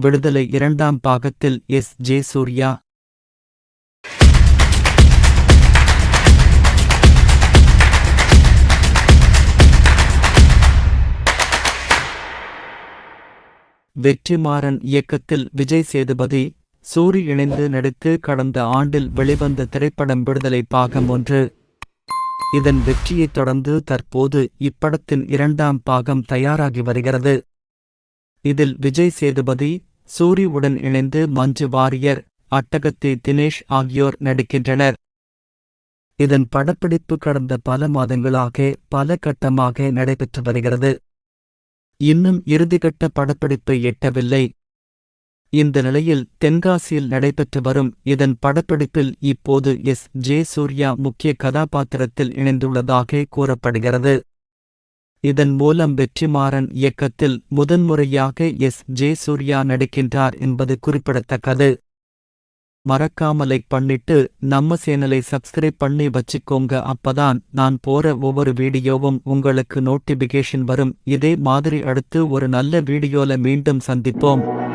விடுதலை இரண்டாம் பாகத்தில் எஸ். ஜே. சூர்யா. வெற்றிமாறன் இயக்கத்தில் விஜய் சேதுபதி சூரி இணைந்து நடித்து கடந்த ஆண்டில் வெளிவந்த திரைப்படம் விடுதலை பாகம் ஒன்று. இதன் வெற்றியைத் தொடர்ந்து தற்போது இப்படத்தின் இரண்டாம் பாகம் தயாராகி வருகிறது. இதில் விஜய் சேதுபதி சூரியுடன் இணைந்து மஞ்சு வாரியர் அட்டகத்தி தினேஷ் ஆகியோர் நடிக்கின்றனர். இதன் படப்பிடிப்பு கடந்த பல மாதங்களாக பல கட்டமாக நடைபெற்று வருகிறது. இன்னும் இறுதிக்கட்ட படப்பிடிப்பை எட்டவில்லை. இந்த நிலையில் தென்காசியில் நடைபெற்று வரும் இதன் படப்பிடிப்பில் இப்போது எஸ். ஜே. சூர்யா முக்கிய கதாபாத்திரத்தில் இணைந்துள்ளதாக கூறப்படுகிறது. இதன் மூலம் வெற்றிமாறன் இயக்கத்தில் முதன்முறையாக எஸ். ஜே. சூர்யா நடிக்கின்றார் என்பது குறிப்பிடத்தக்கது. மறக்காம லைக் பண்ணிட்டு நம்ம சேனலை சப்ஸ்கிரைப் பண்ணி வச்சுக்கோங்க. அப்பதான் நான் போற ஒவ்வொரு வீடியோவும் உங்களுக்கு நோட்டிபிகேஷன் வரும். இதே மாதிரி அடுத்து ஒரு நல்ல வீடியோல மீண்டும் சந்திப்போம்.